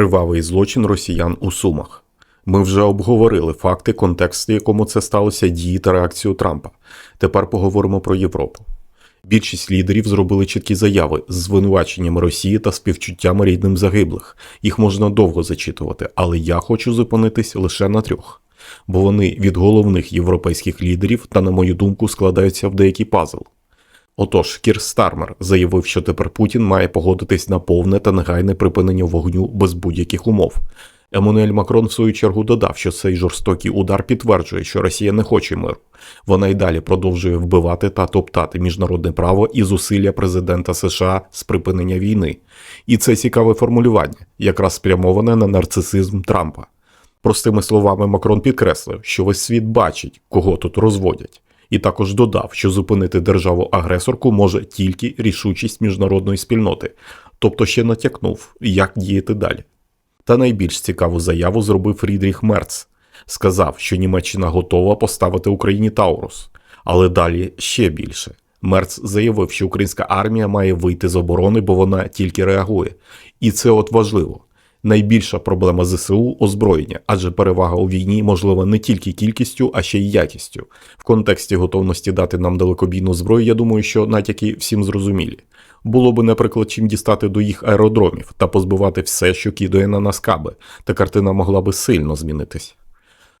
Кривавий злочин росіян у Сумах. Ми вже обговорили факти, контекст, в якому це сталося, дії та реакцію Трампа. Тепер поговоримо про Європу. Більшість лідерів зробили чіткі заяви з звинуваченням Росії та співчуттям рідним загиблих. Їх можна довго зачитувати, але я хочу зупинитись лише на трьох, бо вони від головних європейських лідерів та, на мою думку, складаються в деякий пазл. Отож, Кір Стармер заявив, що тепер Путін має погодитись на повне та негайне припинення вогню без будь-яких умов. Еммануель Макрон, в свою чергу, додав, що цей жорстокий удар підтверджує, що Росія не хоче миру. Вона й далі продовжує вбивати та топтати міжнародне право і зусилля президента США з припинення війни. І це цікаве формулювання, якраз спрямоване на нарцисизм Трампа. Простими словами, Макрон підкреслив, що весь світ бачить, кого тут розводять, і також додав, що зупинити державу-агресорку може тільки рішучість міжнародної спільноти, тобто ще натякнув, як діяти далі. Та найбільш цікаву заяву зробив Фрідріх Мерц. Сказав, що Німеччина готова поставити Україні Таурус. Але далі ще більше. Мерц заявив, що українська армія має вийти з оборони, бо вона тільки реагує. І це от важливо. Найбільша проблема ЗСУ озброєння, адже перевага у війні можлива не тільки кількістю, а ще й якістю. В контексті готовності дати нам далекобійну зброю, я думаю, що натяки всім зрозумілі. Було би, наприклад, чим дістати до їх аеродромів та позбивати все, що кидає на нас каби, та картина могла би сильно змінитись.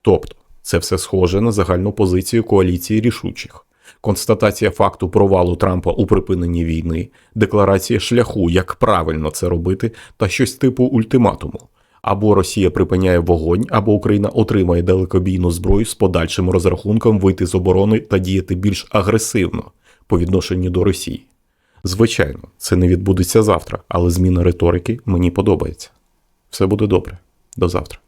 Тобто, це все схоже на загальну позицію коаліції рішучих. Констатація факту провалу Трампа у припиненні війни, декларація шляху, як правильно це робити, та щось типу ультиматуму. Або Росія припиняє вогонь, або Україна отримає далекобійну зброю з подальшим розрахунком вийти з оборони та діяти більш агресивно по відношенню до Росії. Звичайно, це не відбудеться завтра, але зміна риторики мені подобається. Все буде добре. До завтра.